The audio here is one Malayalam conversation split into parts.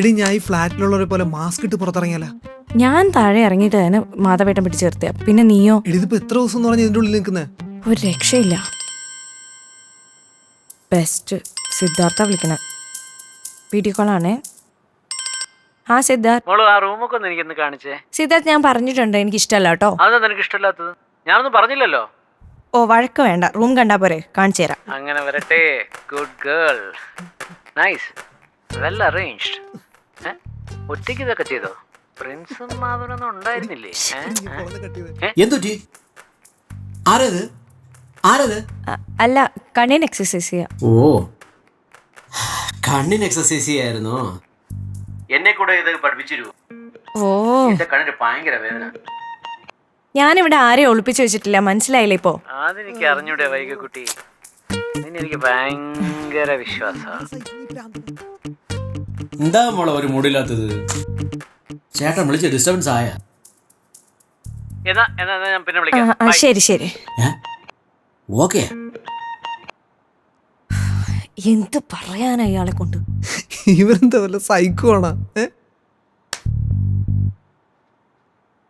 എടി ഞാൻ ഈ ഫ്ലാറ്റിലുള്ളവരെ പോലെ മാസ്ക് ഇട്ട് പുറത്തിറങ്ങിയാല ഞാൻ താഴെ ഇറങ്ങിയിട്ട് തന്നെ മാതാപേട്ടം പിടിച്ചു നിർത്തിയ. പിന്നെ നീയോ? ഇതിപ്പോ എത്ര ദിവസം എന്ന് പറഞ്ഞ ഇതിന്റെ ഉള്ളിൽ നിൽക്കുന്നേ? ഒരു രക്ഷയില്ല. ബെസ്റ്റ് സിദ്ധാർത്ഥ വിളിക്കണ. വീഡിയോ കോളാണേ ആ സിദ്ധാർത്ഥ്. മോൾ ആ റൂമൊക്കെ ഒന്ന് എനിക്കൊന്ന് കാണിച്ചേ. സിദ്ധാർത്ഥ് ഞാൻ പറഞ്ഞിട്ടുണ്ട്. എനിക്ക് ഇഷ്ടമല്ല കേട്ടോ. അതെന്താ നിനക്ക് ഇഷ്ടമില്ലാത്തത് ഞാനൊന്നും പറഞ്ഞില്ലല്ലോ. ഓ വഴക്ക് വേണ്ട. റൂം കണ്ടാ പോരെ. കാണിച്ചു തരാം. അങ്ങനെ വരട്ടെ. Good girl nice well arranged ഒറ്റയ്ക്ക് ഇതൊക്കെ ചെയ്തോ? പ്രിൻസും മാധവനൊന്നും ഉണ്ടായിരുന്നില്ലേ? എന്തുറ്റി ആരത്? ആരത്? അല്ല കണ്ണിന് എക്സസൈസ് ചെയ്യാം. ഓ. കണ്ണിന് എക്സസൈസ് ചെയ്യായിരുന്നു? എന്നെ കൂടെ ഇത് പഠിപ്പിച്ചിരുവോ? ഓ. എന്റെ കണ്ണിന് ഭയങ്കര വേദന. ഞാനിവിടെ ആരെയും ഒളിപ്പിച്ചു വെച്ചിട്ടില്ല മനസ്സിലായില്ലേ ഇപ്പോ? അതെനിക്ക് അറിഞ്ഞൂടെ വൈകക്കുട്ടി നിന്നെ എനിക്ക് ഭയങ്കര വിശ്വാസമാണ്. എന്താ മോളെ ഒരു മൂടില്ലാത്തത്? ചേട്ടൻ വിളിച്ച് ഡിസ്റ്റർബൻസ് ആയ. എന്നാ എന്നാ എന്നാ ഞാൻ പിന്നെ വിളിക്കാം. ആ, ശരി ശരി. ഓക്കെ. എന്ത് പറയാനാ ഇയാളെ കൊണ്ട്? ഇവരെന്താ വല്ല സൈക്കോ ആണോ? ഏ?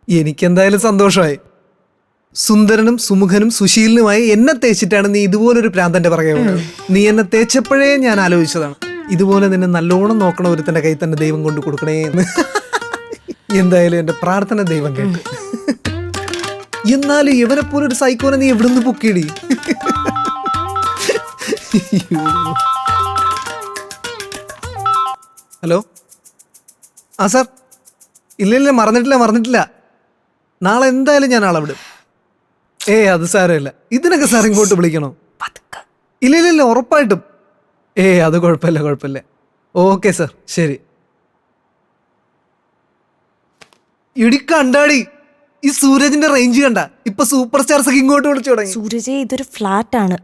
എനിക്കെന്തായാലും സന്തോഷമായി. സുന്ദരനും സുമുഖനും സുശീലനുമായി എന്നെ തേച്ചിട്ടാണ് നീ ഇതുപോലൊരു പ്രാന്തന്റെ പറയുന്നത് നീ എന്നെ തേച്ചപ്പോഴേ ഞാൻ ആലോചിച്ചതാണ്. ഇതുപോലെ നിന്നെ നല്ലോണം നോക്കണ ഒരുത്തന്റെ കൈ തന്നെ ദൈവം കൊണ്ട് കൊടുക്കണേ എന്ന്. എന്തായാലും എന്റെ പ്രാർത്ഥന ദൈവം കേട്ടു. എന്നാലും ഇവനെ പോലെ ഒരു സൈക്കോനെ നീ എവിടുന്ന് പൊക്കിയിടി? അയ്യോ. ഹലോ? ആ സാർ. ഇല്ല ഇല്ല മറന്നിട്ടില്ല മറന്നിട്ടില്ല. നാളെ എന്തായാലും ഞാൻ ആളെ വിടും. ഏയ് അത് സാരമില്ല. ഇതിനൊക്കെ സാർ ഇങ്ങോട്ട് വിളിക്കണോ? ഇല്ല ഇല്ല ഇല്ല ഉറപ്പായിട്ടും. ഏ അത് കുഴപ്പമില്ല കുഴപ്പമില്ല. Okay sir. ശരി. ഇടി കണ്ടാടി ഈ സൂരജിന്റെ റേഞ്ച് കണ്ട. ഇപ്പൊ സൂപ്പർ സ്റ്റാർസ് ഒക്കെ ഇങ്ങോട്ട് വിളിച്ചു തുടങ്ങി. സൂരജ് ഇതൊരു ഫ്ലാറ്റ് ആണ്.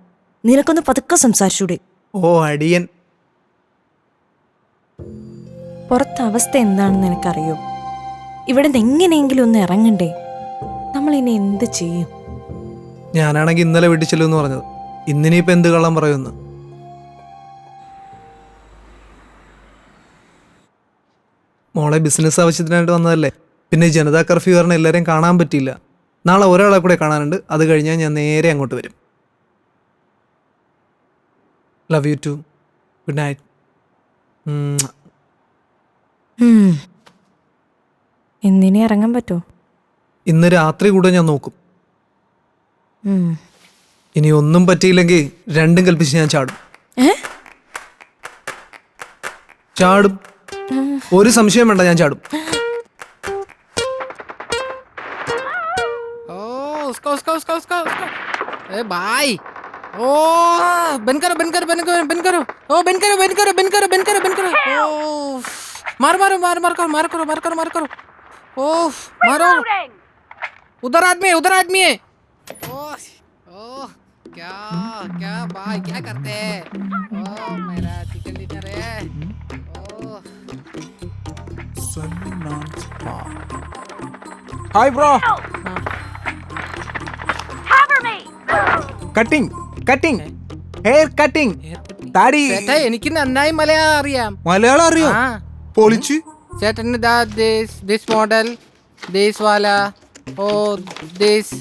നിനക്കൊന്ന് പതുക്കെ സംസാരിച്ചൂടെ? ഓ അടിയൻ. പുറത്തെ അവസ്ഥ എന്താണെന്ന് എനിക്കറിയോ ഇവിടെ നിന്ന് എങ്ങനെയെങ്കിലും ഒന്ന് ഇറങ്ങണ്ടേ? നമ്മൾ ഇനി എന്ത് ചെയ്യും? ഞാനാണെങ്കിൽ ഇന്നലെ വീട്ടിൽ ചെല്ലുമെന്ന് പറഞ്ഞത്. ഇന്നിനിയിപ്പോ എന്ത് കള്ളം പറയുമെന്ന്. മോളെ ബിസിനസ് ആവശ്യത്തിനായിട്ട് വന്നതല്ലേ? പിന്നെ ജനതാ കർഫ്യൂ കാരണം എല്ലാവരെയും കാണാൻ പറ്റിയില്ല. നാളെ ഒരാളെ കൂടെ കാണാനുണ്ട്. അത് കഴിഞ്ഞാൽ ഞാൻ നേരെ അങ്ങോട്ട് വരും. Love you too good night. എന്തിനെ ഇറങ്ങാൻ പറ്റുമോ ഇന്ന് രാത്രി കൂടെ ഞാൻ നോക്കും. ഇനി ഒന്നും പറ്റിയില്ലെങ്കിൽ രണ്ടും കൽപ്പിച്ച് ഞാൻ ചാടും? ചാടും. ഒരു സംശയം വേണ്ട ഞാൻ ചാടും ओ उसका उसका उसका उसका उसका ए भाई ओ बंद करो बंद करो बंद करो बंद करो ओ बंद करो बंद करो बंद करो बंद करो बंद करो ओ मार मारो मार मार करो मार करो मार करो मार करो ओ मारो उधर आदमी है उधर आदमी है ओ ओ क्या क्या भाई क्या करते हैं ओ मेरा चिकन डिनर है ओ hi bro cutting cutting hair cutting താടി എനിക്ക് നന്നായി മലയാളം അറിയാം. മലയാളം അറിയോ? പൊളിച്ച്. ചേട്ടന് ദാ ദിസ് ദിസ് മോഡൽ ദിസ് വാല. ഓ ദിസ്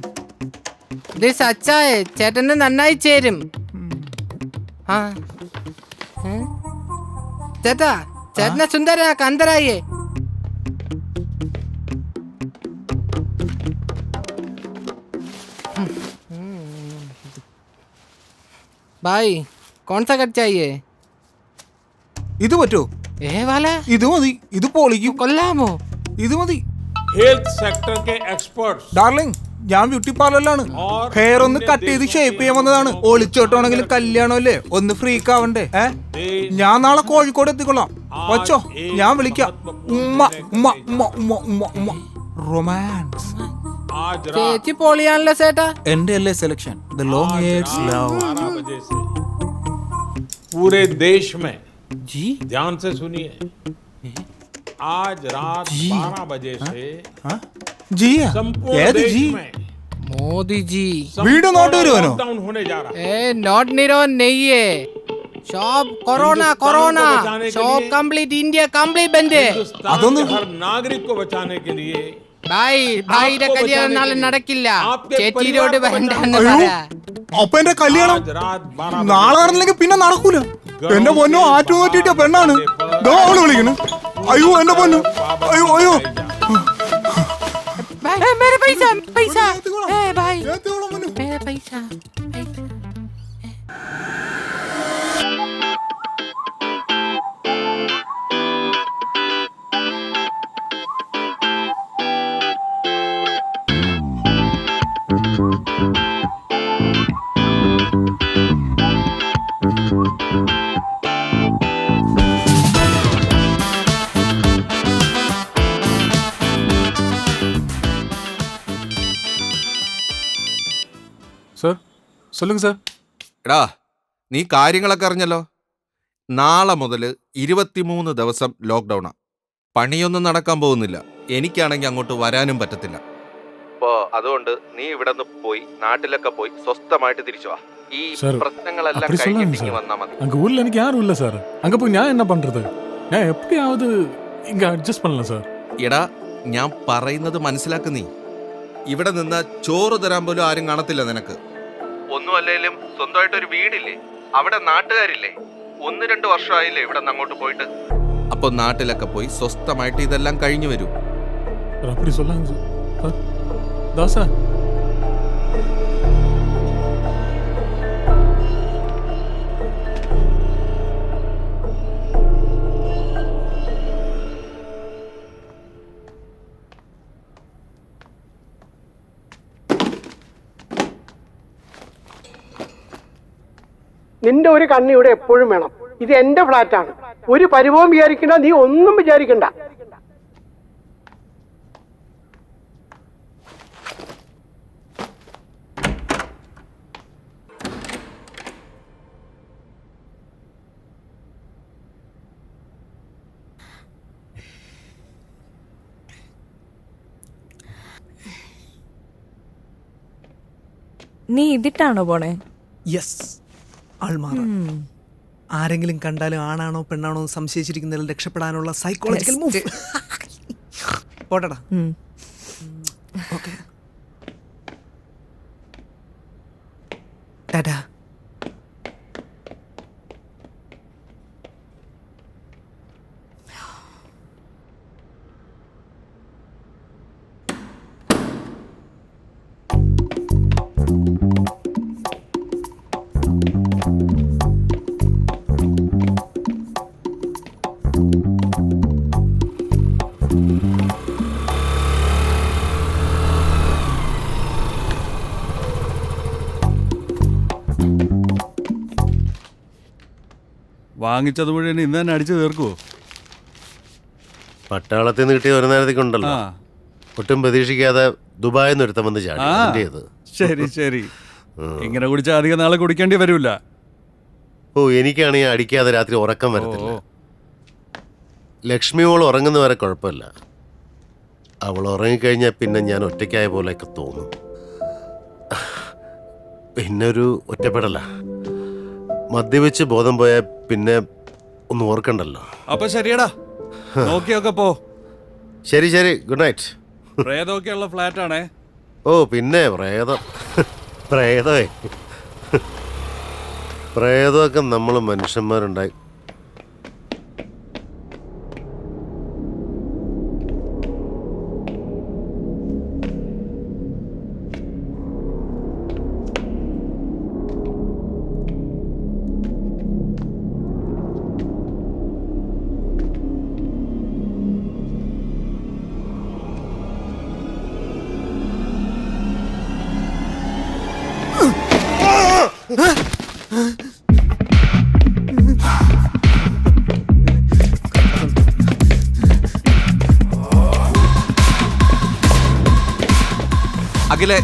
ദിസ് അച്ചായ. ചേട്ടന് നന്നായി ചേരും. ആ? ചേട്ടാ ചേട്ടനെ സുന്ദരനാക്ക അന്തരായേ भाई कौन सा कट चाहिए ഇത് പറ്റോ ए वाला ഇത് മതി ഇത് പൊളിക്കും കൊല്ലാമോ ഇത് മതി हेल्थ सेक्टर के एक्सपर्ट्स ഡാർലിംഗ് ഞാൻ ബ്യൂട്ടി പാർലറിലാണ് ഹെയർ ഒന്ന് കട്ട് ചെയ്ത് ഷേപ്പ് ചെയ്യാൻ വന്നതാണ് ഒളിച്ചോട്ടാണെങ്കിലും കല്യാണം അല്ലേ ഒന്ന് ഫ്രീക്ക് ആവണ്ടേ ഏ ഞാൻ നാളെ കോഴിക്കോട് എത്തിക്കൊള്ളാം വച്ചോ ഞാൻ വിളിക്കാം ഉമ്മ ഉമ്മ ഉമ്മ ഉമ്മ ഉമ്മ ഉമ്മ റൊമാൻസ് आज रात ചേച്ചി പൊളിയാണല്ലോ ചേട്ടാ എന്റെ അല്ലേ selection the long years love पूरे देश में जी ध्यान से सुनिए आज रात बारह बजे से जी संपूर्ण देश जी? में Modi ji video not lockdown होने जा रहा है नॉट निरोन नहीं है shop corona corona shop complete India complete बंद है हर नागरिक को बचाने के लिए ഭായ് കല്യാണം നാളെ നടക്കില്ല ചേച്ചിയിലോട്ട് വേണ്ടെന്ന് അപ്പൊ കല്യാണം നാളെ നടന്നില്ലെങ്കിൽ പിന്നെ നടക്കൂല എന്റെ പൊന്നോ ആറ്റു മാറ്റിട്ട പെണ്ണാണ് അവൾ അയ്യോ എന്റെ പൊന്നു അയ്യോ അയ്യോ പൈസ പൈസ പൈസ சொல்லுங்க സാർ എടാ നീ കാര്യങ്ങളൊക്കെ അറിഞ്ഞല്ലോ നാളെ മുതൽ ഇരുപത്തിമൂന്ന് ദിവസം ലോക്ക്ഡൗണാ പണിയൊന്നും നടക്കാൻ പോകുന്നില്ല എനിക്കാണെങ്കിൽ അങ്ങോട്ട് വരാനും പറ്റത്തില്ല അപ്പോ അതുകൊണ്ട് നീ ഇവിടെ നിന്ന് പോയി നാട്ടിലൊക്കെ പോയി സ്വസ്ഥമായിട്ട് തിരിച്ചു വാ ഈ Sir, പ്രശ്നങ്ങളെല്ലാം அப்படி சொல்லாதீங்க കഴിഞ്ഞിട്ട് sir. വന്നാ മതി அங்க ஊர்ல எனக்கு யாரும் இல்ல சார் அங்க போய் நான் என்ன பண்றது நான் எப்படியாவது இங்க அட்ஜஸ்ட் பண்ணலாம் சார் എടാ ഞാൻ പറയുന്നത് മനസ്സിലാക്ക് നീ ഇവിടെ നിന്ന് ചോറ് തരാൻ പോലും ആരും കാണത്തില്ല നിനക്ക് ഒന്നും അല്ലേലും സ്വന്തമായിട്ട് ഒരു വീടില്ലേ അവിടെ നാട്ടുകാരില്ലേ ഒന്ന് രണ്ട് വർഷമായില്ലേ ഇവിടെ നിന്ന് അങ്ങോട്ട് പോയിട്ട് അപ്പൊ നാട്ടിലൊക്കെ പോയി സ്വസ്ഥമായിട്ട് ഇതെല്ലാം കഴിഞ്ഞു വരൂ சார் அப்படி சொல்லாங்க சார் சார் தாசா നിന്റെ ഒരു കണ്ണ് ഇവിടെ എപ്പോഴും വേണം. ഇത് എന്റെ ഫ്ലാറ്റാണ് ഒരു പരിഭവം വിചാരിക്കണ്ട നീ ഒന്നും വിചാരിക്കണ്ട. നീ ഇതിട്ടാണോ പോണേ? യെസ് ആൾമാറ ആരെങ്കിലും കണ്ടാലും ആണാണോ പെണ്ണാണോ എന്ന് സംശയിച്ചിരിക്കുന്നതിൽ രക്ഷപ്പെടാനുള്ള സൈക്കോളജിക്കൽ മൂവ് പോട്ടടാ. ഓക്കെ ടാറ്റാ വാങ്ങിച്ചത് മുഴുവൻ ഇന്ന് തന്നെ അടിച്ചു തീർക്കുവോ? പട്ടാളത്തിൽ നിന്ന് കിട്ടിയ ഒരു നേരത്തേക്ക് ഉണ്ടല്ലോ. ഒട്ടും പ്രതീക്ഷിക്കാതെ ദുബായിൽ നിന്ന് ഒരുത്തം വന്ന് ചാടി. ആ. അതിന്റെ ഇത് ശരി ശരി. ഇങ്ങനെ കുടിച്ചാൽ അധികം നാളെ കുടിക്കേണ്ടി വരില്ല ഓ എനിക്കാണെങ്കിൽ അടിക്കാതെ രാത്രി ഉറക്കം വരത്തില്ല. ഓ. ലക്ഷ്മി മോൾ ഉറങ്ങുന്ന വരെ കുഴപ്പമില്ല. അവൾ ഉറങ്ങിക്കഴിഞ്ഞാൽ പിന്നെ ഞാൻ ഒറ്റയ്ക്കായ പോലെയൊക്കെ തോന്നും. പിന്നെ ഒരു ഒറ്റപ്പെടല. മദ്യവെച്ച് ബോധം പോയാൽ പിന്നെ ഒന്ന് ഓർക്കണ്ടല്ലോ. അപ്പൊ ശരിയടാ. നോക്കിയൊക്കെ പോ. ശരി ശരി. ഗുഡ് നൈറ്റ് പ്രേതമൊക്കെയുള്ള ഫ്ലാറ്റ് ആണേ ഓ പിന്നെ പ്രേതം. പ്രേതമേ. പ്രേതമൊക്കെ നമ്മൾ മനുഷ്യന്മാരുണ്ടായി. അഖിലെ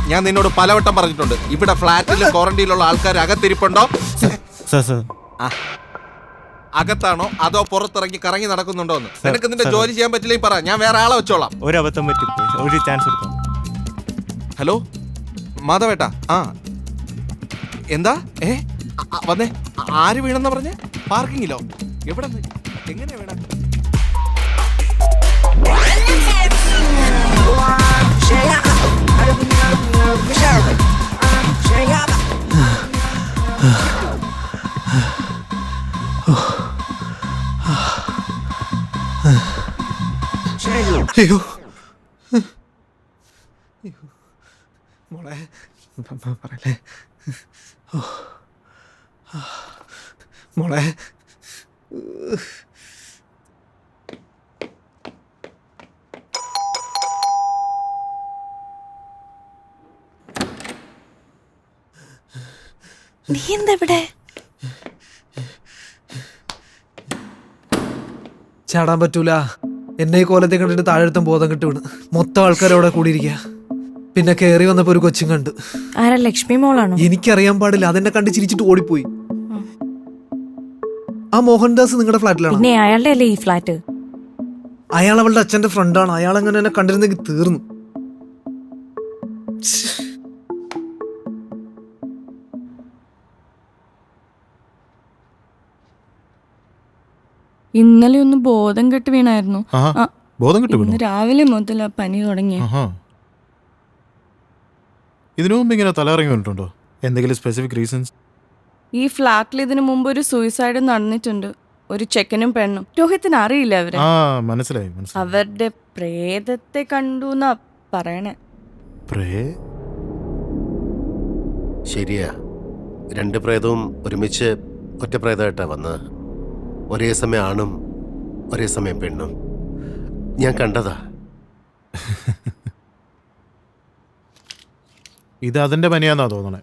ഞാൻ നിന്നോട് പലവട്ടം പറഞ്ഞിട്ടുണ്ട്. ഇവിടെ ഫ്ലാറ്റിൽ ക്വാറന്റീനിലുള്ള ആൾക്കാർ അകത്തിരിപ്പുണ്ടോ? ആ. അകത്താണോ? അതോ പുറത്തിറങ്ങി കറങ്ങി നടക്കുന്നുണ്ടോ എന്ന് നിനക്ക് നിന്റെ ജോലി ചെയ്യാൻ പറ്റില്ലെങ്കിൽ പറ. ഞാൻ വേറെ ആളെ വെച്ചോളാം. ഒരു അബദ്ധം പറ്റി ഒരു ചാൻസ് എടുക്കാം ഹലോ? മാധവേട്ടാ. ആ എന്താ? ഏ? വന്നേ. ആര് വീണെന്നാ പറഞ്ഞേ? പാർക്കിങ്ങിലോ? എവിടെ എങ്ങനെ വീണ പറയല്ലേ. മോളെ. നീ എന്താ ഇവിടെ ചാടാൻ പറ്റൂല. എന്നെ ഈ കോലത്തെ കണ്ടിട്ട് താഴെത്തും ബോധം കിട്ടുവാണ് മൊത്തം ആൾക്കാരോടെ കൂടിയിരിക്കുക പിന്നെ കയറി വന്നപ്പോ ഒരു കൊച്ചും കണ്ട്. ആരാ ലക്ഷ്മി മോളാണോ? എനിക്കറിയാൻ പാടില്ല. അതെന്നെ കണ്ട് ചിരിച്ചിട്ട് ഓടിപ്പോയി. ആ മോഹൻദാസ് നിങ്ങളുടെ ഫ്ലാറ്റിലാണ്? പിന്നെ അയാളുടെ അല്ലേ ഈ ഫ്ലാറ്റ്? അയാൾ അവളുടെ അച്ഛന്റെ ഫ്രണ്ടാണ്. അയാൾ അങ്ങനെ എന്നെ കണ്ടിരുന്നെങ്കിൽ തീർന്നു. ഇന്നലെ ഒന്ന് ബോധം കെട്ട് വീണായിരുന്നു. ആഹാ, ആ, ബോധം കെട്ട് വീണോ? ഇന്ന് രാവിലെ മുതൽ ആ പനി തുടങ്ങി ആഹാ. ഇതിനു മുമ്പ് ഇങ്ങനെ തലയിറങ്ങി വന്നിട്ടുണ്ടോ? എന്തെങ്കിലും സ്പെസിഫിക് റീസൺസ് ഈ ഫ്ലാറ്റിൽ ഇതിനു മുമ്പ് ഒരു സൂയിസൈഡ് നടന്നിട്ടുണ്ട്. ഒരു ചെക്കനും പെണ്ണും. രോഹിത്തിന് അറിയില്ല അവരെ? ആ മനസ്സിലായി മനസ്സിലായി. അവരുടെ പ്രേതത്തെ കണ്ടു എന്നാ പറയണേ. പ്രേ? ശരിയാ. രണ്ട് പ്രേതവും ഒരുമിച്ച് ഒറ്റ പ്രേതമായിട്ടാ വന്നത് ഒരേ സമയം ആണും ഒരേ സമയം പെണ്ണും. ഞാൻ കണ്ടതാ. ഇത് അതിന്റെ പനിയാന്നാ തോന്നണേ.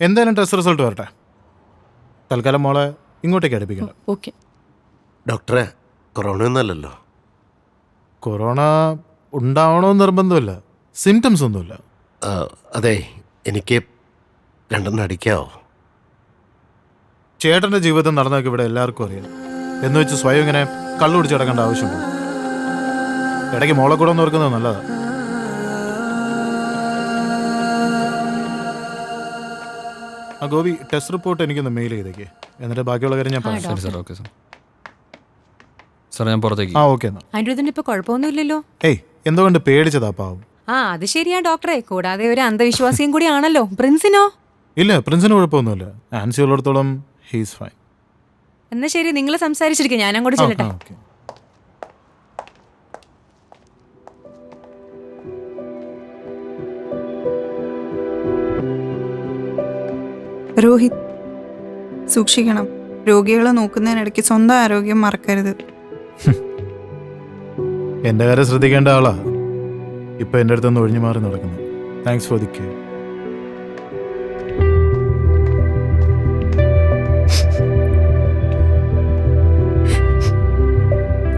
എന്തായാലും ടെസ്റ്റ് റിസൾട്ട് വരട്ടെ. തൽക്കാലം മോളെ ഇങ്ങോട്ടേക്ക് അടുപ്പിക്കണം ഓക്കെ. ഡോക്ടറെ കൊറോണ ഒന്നല്ലല്ലോ. കൊറോണ ഉണ്ടാവണമെന്ന് നിർബന്ധമില്ല. സിംറ്റംസ് ഒന്നുമില്ല. അതെ എനിക്ക് രണ്ടെണ്ണം അടിക്കാവോ? ചേട്ടന്റെ ജീവിതം നടന്നൊക്കെ ഇവിടെ എല്ലാവർക്കും അറിയാം. എന്ന് വെച്ച് സ്വയം ഇങ്ങനെ കള്ളു പിടിച്ച് കിടക്കേണ്ട ആവശ്യമുണ്ട്. ഇടയ്ക്ക് മോളെ കൂടെ ഒന്ന് ഓർക്കുന്നത് നല്ലതാ. ആ ഗോപി ടെസ്റ്റ് റിപ്പോർട്ട് എനിക്കൊന്ന് മെയിൽ ചെയ്തേക്ക്. എന്നിട്ട് ബാക്കിയുള്ള കാര്യം ഞാൻ പറയാം. ശരി സാർ ഓക്കെ സാർ സാർ ഞാൻ പുറത്തേക്ക് ആ ഓക്കെ എന്നാ. അനിരുദ്ധിന് ഇപ്പൊ കുഴപ്പമൊന്നുമില്ലല്ലോ? ഏയ് എന്തോ എന്തുകൊണ്ട് പേടിച്ചതാ പാവം? ആ അത് ശരിയാ ഡോക്ടറെ കൂടാതെ ഒരു അന്ധവിശ്വാസിയും കൂടി ആണല്ലോ. പ്രിൻസിനോ? ഇല്ല പ്രിൻസിന് കുഴപ്പമൊന്നുമില്ല. ആൻസി ഉള്ളിടത്തോളം ഹീസ് ഫൈൻ എന്നാ ശരി നിങ്ങൾ സംസാരിച്ചിരിക്കും. ഞാൻ അങ്ങോട്ട് ചെല്ലട്ടെ. ഓക്കെ രോഹിത് സൂക്ഷിക്കണം. രോഗികളെ നോക്കുന്നതിനിടയ്ക്ക് സ്വന്തം ആരോഗ്യം മറക്കരുത്. എന്റെ കാര്യം ശ്രദ്ധിക്കേണ്ട ആളാ. ഇപ്പൊ എന്റെ അടുത്തൊന്ന് ഒഴിഞ്ഞു മാറി നടക്കുന്നു. താങ്ക്സ് ഫോർ ദി കെയർ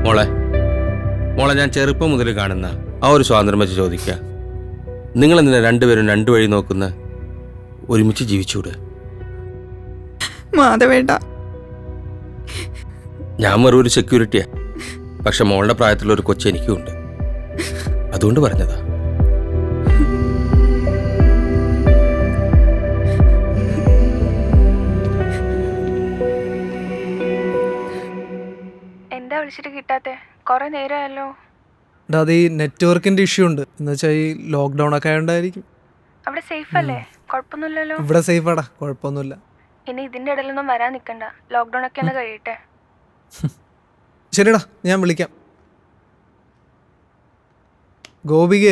മോളെ മോളെ ഞാൻ ചെറുപ്പം മുതൽ കാണുന്ന ആ ഒരു സ്വാതന്ത്ര്യം വെച്ച് ചോദിക്കുക നിങ്ങൾ എന്തിനാ രണ്ടുപേരും രണ്ടു വഴി നോക്കുന്ന ഒരുമിച്ച് ജീവിച്ചൂടെ? മാധവേട്ട ഞാൻ വെറും ഒരു സെക്യൂരിറ്റിയാ പക്ഷെ മോളുടെ പ്രായത്തിലുള്ള ഒരു കൊച്ചു എനിക്കും ഉണ്ട്. അതുകൊണ്ട് പറഞ്ഞതാ. എന്താ വിളിച്ചിട്ട് കിട്ടാത്തെ? കുറെ നേരമായല്ലോ അത് ഈ നെറ്റ്വർക്കിന്റെ ഇഷ്യൂ ഉണ്ട്. എന്ന് വെച്ചാൽ ഈ ലോക്ക്ഡൗൺ ഒക്കെ ആയതുകൊണ്ടായിരിക്കും അവിടെ സേഫ് അല്ലേ? കുഴപ്പമൊന്നുമില്ലല്ലോ ഇവിടെ സേഫ് ആടാ. കുഴപ്പമൊന്നുമില്ല ഇനി ഇതിന്റെ ഇടയിലൊന്നും വരാൻ നിൽക്കണ്ട ലോക്ക്ഡൗൺ ഒക്കെ ഒന്ന് കഴിയട്ടെ. ശരിടാ ഞാൻ വിളിക്കാം. ഗോപിക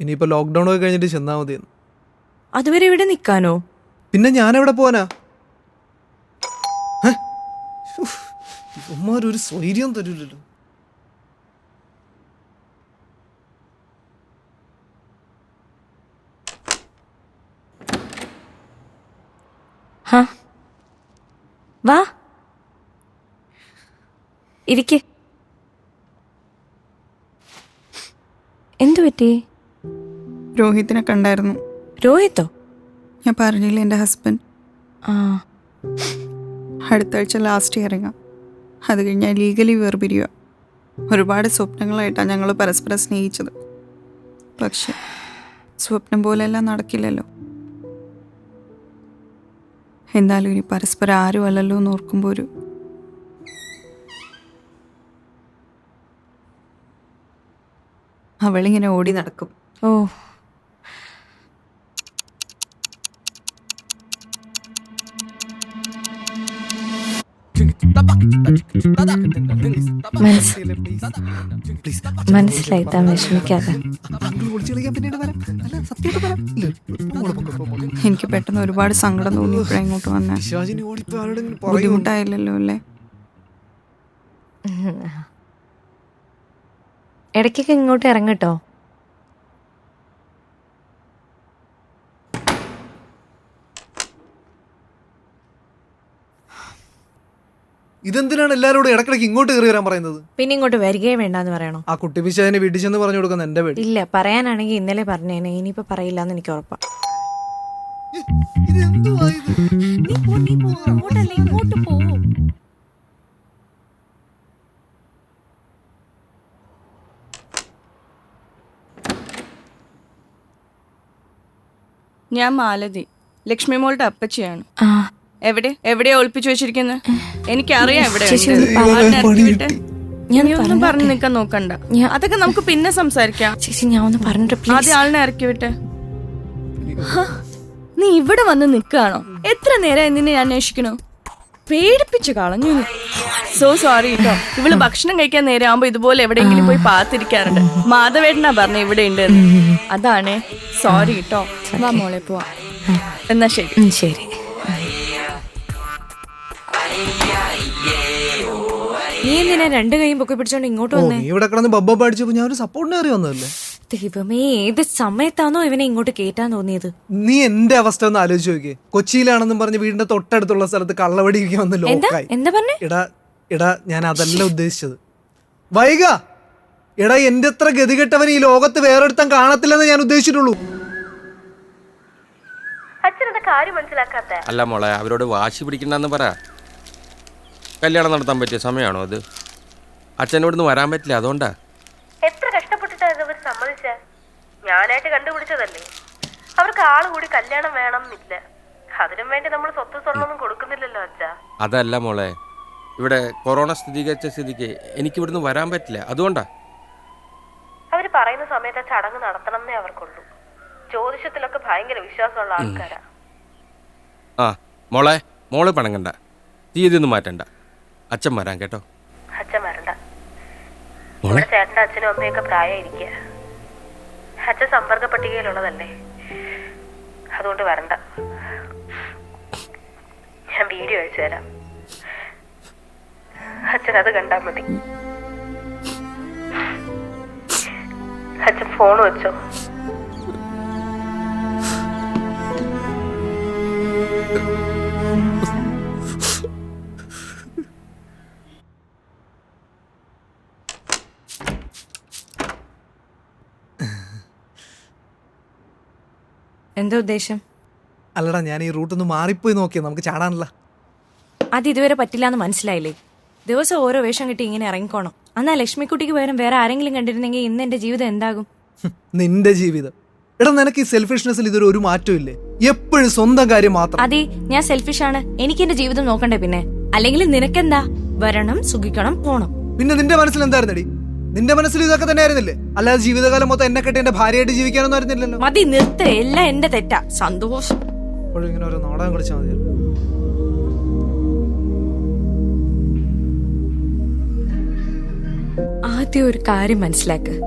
ഇനിയിപ്പോ ലോക്ക്ഡൗൺ ഒക്കെ കഴിഞ്ഞിട്ട് ചെന്നാ മതി അതുവരെ ഇവിടെ നിൽക്കാനോ പിന്നെ ഞാൻ എവിടെ പോവാനാ ഉമ്മാരൊരു. സ്വൈര്യം തരൂലല്ലോ. ഹാ. വാ. ഇരിക്ക്. എന്തു പറ്റി? രോഹിത്തിനെ കണ്ടായിരുന്നു. രോഹിത്തോ? ഞാൻ പറഞ്ഞില്ല എന്റെ ഹസ്ബൻഡ് ആ. അടുത്ത ആഴ്ച ലാസ്റ്റ് ഇറങ്ങാം അത് കഴിഞ്ഞാൽ ലീഗലി വേർപിരിയുക ഒരുപാട് സ്വപ്നങ്ങളായിട്ടാണ് ഞങ്ങൾ പരസ്പരം സ്നേഹിച്ചത്. പക്ഷെ സ്വപ്നം പോലെയെല്ലാം നടക്കില്ലല്ലോ. എന്നാലും ഇനി പരസ്പരം ആരും അല്ലല്ലോ നോർക്കുമ്പോൾ ഒരു അവളിങ്ങനെ ഓടി നടക്കും. ഓ. മനസ്സിലായി. താൻ വിഷമിക്കാതെ എനിക്ക് പെട്ടെന്ന് ഒരുപാട് സങ്കടം തോന്നി ഇപ്പോഴാ ഇങ്ങോട്ട് വന്ന. ബുദ്ധിമുട്ടായില്ലല്ലോ അല്ലേ? ഇടയ്ക്കൊക്കെ ഇങ്ങോട്ട് ഇറങ്ങട്ടോ ഇതെന്തിനാണ് എല്ലാവരോടും ഇടക്കിടക്ക് ഇങ്ങോട്ട് കയറി വരാൻ പറയുന്നത്? പിന്നെ ഇങ്ങോട്ട് വരികയേ വേണ്ടെന്ന് പറയണോ? ആ കുട്ടി പിശാചിനെ വീട്ടിൽ ചെന്ന് പറഞ്ഞു കൊടുക്കുന്ന എന്റെ വീട് ഇല്ല പറയാനാണെങ്കിൽ ഇന്നലെ പറഞ്ഞേനെ ഇനിയിപ്പോ പറയില്ല എന്ന് എനിക്ക് ഉറപ്പാ. ഞാൻ മാലതി ലക്ഷ്മി മോളുടെ അപ്പച്ചിയാണ്. ആ എവിടെ? എവിടെയാ ഒളിപ്പിച്ചു വെച്ചിരിക്കുന്നത് എനിക്കറിയാം എവിടെ പറഞ്ഞോട്ടെ. പറഞ്ഞു നിൽക്കാൻ നോക്കണ്ട. അതൊക്കെ നമുക്ക് പിന്നെ സംസാരിക്കാം. ചേച്ചി ഞാൻ ഒന്ന് പറഞ്ഞിട്ട് ആദ്യം ആളിനെ ഇറക്കി വിട്ടെ. നീ ഇവിടെ വന്ന് നിൽക്കുകയാണോ? എത്ര നേരം നിന്നെ ഞാൻ അന്വേഷിക്കണോ? പേടിപ്പിച്ച് കളഞ്ഞു സോ സോറി കേട്ടോ ഇവൾ ഭക്ഷണം കഴിക്കാൻ നേരം ആവുമ്പോ ഇതുപോലെ എവിടെയെങ്കിലും പോയി പാത്തിരിക്കാറുണ്ട്. മാധവേട്ടനാ പറഞ്ഞ ഇവിടെ ഉണ്ട് അതാണ്. സോറി കേട്ടോ വാ മോളെ പോവാ. എന്നാ ശരി. ശരി. നീ എന്തിനാ രണ്ട് കൈയും പൊക്കി പിടിച്ചോണ്ട് ഇങ്ങോട്ട് വന്നേ? നീ ഇവിടെ കിടന്ന് ബബ്ബ പഠിച്ചപ്പോ ഞാൻ ഒരു സപ്പോർട്ടിന് കയറി വന്നതല്ലേ? ദൈവമേ ഏത് സമയത്താണോ ഇവനെ ഇങ്ങോട്ട് കേറ്റാൻ തോന്നിയത്? നീ എന്റെ അവസ്ഥ ഒന്ന് ആലോചിച്ച് നോക്കിയേ. കൊച്ചിയിലാണെന്നും പറഞ്ഞ് വീടിന്റെ തൊട്ടടുത്തുള്ള സ്ഥലത്ത് കള്ളവടിക്ക് വന്ന് എന്താ? ലോക്കായി എന്താ പറഞ്ഞേ? എടാ എടാ ഞാൻ അതല്ല ഉദ്ദേശിച്ചത്. വൈക എടാ എന്റെ അത്ര ഗതികെട്ടവൻ ഈ ലോകത്ത് വേറൊരുത്തൻ കാണത്തില്ലെന്ന് ഞാൻ ഉദ്ദേശിച്ചിട്ടുള്ളൂ. അച്ഛനത് കാര്യം മനസ്സിലാക്കാത്ത? അല്ല മോളെ അവരോട് വാശി പിടിക്കണ്ടെന്ന് പറ. കല്യാണം നടത്താൻ പറ്റിയ സമയമാണോ അത്? അച്ഛനോടൊന്ന് വരാൻ പറ്റില്ല അതുകൊണ്ടാ. എത്ര കഷ്ടപ്പെട്ടിട്ടാ അവർ സമ്മതിച്ച? ഞാനായിട്ട് കണ്ടുപിടിച്ചതല്ലേ? അവർക്ക് ആൾ കൂടി കല്യാണം വേണം എന്നില്ല അതിനും വേണ്ടി നമ്മൾ സ്വത്ത് സ്വർണമൊന്നും കൊടുക്കുന്നില്ലല്ലോ അച്ഛാ. അതല്ല മോളെ. ഇവിടെ കൊറോണ സ്ഥിരീകരിച്ച സ്ഥിതിക്ക് എനിക്ക് ഇവിടുന്ന് വരാൻ പറ്റില്ല അതുകൊണ്ടാ. അവർ പറയുന്ന സമയത്ത് ചടങ്ങ് നടത്തണം എന്നേ അവർക്കുള്ളൂ. ജ്യോതിഷത്തിലൊക്കെ ഭയങ്കര വിശ്വാസമുള്ള ആൾക്കാരാ. ആ മോളെ മോൾ പണങ്ങണ്ട. തീയതി ഒന്നും മാറ്റണ്ട. അച്ഛൻ വരാൻ കേട്ടോ. അച്ഛൻ വരണ്ട. ഇവിടെ ചേട്ടന്റെ അച്ഛനും അമ്മയൊക്കെ പ്രായമായിരിക്കുക. അച്ഛൻ സമ്പർക്ക പട്ടികയിലുള്ളതല്ലേ അതുകൊണ്ട് വരണ്ട. ഞാൻ വീഡിയോ അയച്ചു തരാം. അച്ഛൻ അത് കണ്ടാ മതി. അച്ഛൻ ഫോൺ വെച്ചോ. എന്താ ഉദ്ദേശം? അല്ലടാ ഞാൻ ഈ റൂട്ട് ഒന്ന് മാറിപ്പോയി നോക്കിയാ. നമുക്ക് ചാടാനല്ല. അത് ഇതുവരെ പറ്റില്ല എന്ന് മനസ്സിലായില്ലേ? ദിവസം ഓരോ വേഷം കിട്ടി ഇങ്ങനെ ഇറങ്ങിക്കോണം. എന്നാ ലക്ഷ്മിക്കുട്ടിക്ക് പകരം വേറെ ആരെങ്കിലും കണ്ടിരുന്നെങ്കിൽ ഇന്ന് എന്റെ ജീവിതം എന്താകും? നിന്റെ ജീവിതം. എടാ നിനക്ക് ഈ സെൽഫിഷ്നെസ്സിൽ ഇതൊരു ഒരു മാറ്റവും ഇല്ലേ? എപ്പോഴും സ്വന്തം കാര്യം മാത്രം. അതെ ഞാൻ സെൽഫിഷ് ആണ്. എനിക്ക് എന്റെ ജീവിതം നോക്കണ്ടേ പിന്നെ? അല്ലെങ്കിൽ നിനക്കെന്താ? വരണം സുഖിക്കണം പോണം. പിന്നെ നിന്റെ മനസ്സിൽ എന്തായിരുന്നടി? നിന്റെ മനസ്സിൽ ഇതൊക്കെ തന്നെ ആയിരുന്നില്ലേ അല്ലാതെ ജീവിതകാലം മൊത്തം എന്നെ കെട്ടി എന്റെ ഭാര്യയായിട്ട് ജീവിക്കാനൊന്നും ആയിരുന്നില്ലല്ലോ. മതി നിർത്ത. എല്ലാം എന്റെ തെറ്റാ. സന്തോഷം. എപ്പോഴും ഇങ്ങനെ ഓരോ നാടകം കളിച്ചാൽ മതി ആദ്യം ഒരു കാര്യം മനസ്സിലാക്ക്.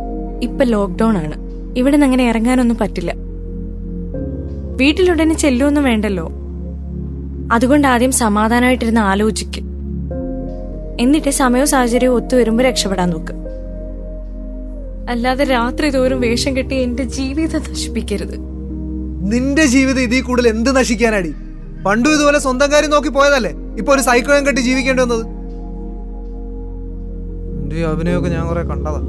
ഇപ്പൊ ലോക്ക്ഡൌൺ ആണ്. ഇവിടെ നിന്ന് അങ്ങനെ ഇറങ്ങാനൊന്നും പറ്റില്ല. വീട്ടിലുടനെ ചെല്ലുമൊന്നും വേണ്ടല്ലോ. അതുകൊണ്ട് ആദ്യം സമാധാനമായിട്ടിരുന്ന് ആലോചിക്ക്. എന്നിട്ട് സമയവും സാഹചര്യവും ഒത്തുവരുമ്പോ രക്ഷപ്പെടാൻ നോക്ക്. അല്ലാതെ രാത്രി തോറും വേഷം കെട്ടി എന്റെ ജീവിതം നശിപ്പിക്കരുത്. നിന്റെ ജീവിതം ഇതിൽ കൂടുതൽ എന്ത് നശിക്കാനാടി? പണ്ടു ഇതുപോലെ സ്വന്തം കാര്യം നോക്കി പോയതല്ലേ? ഇപ്പൊ ഒരു സൈക്കിളും കെട്ടി ജീവിക്കേണ്ടി വന്നത്? അഭിനയമൊക്കെ ഞാൻ കുറെ കണ്ടതാ.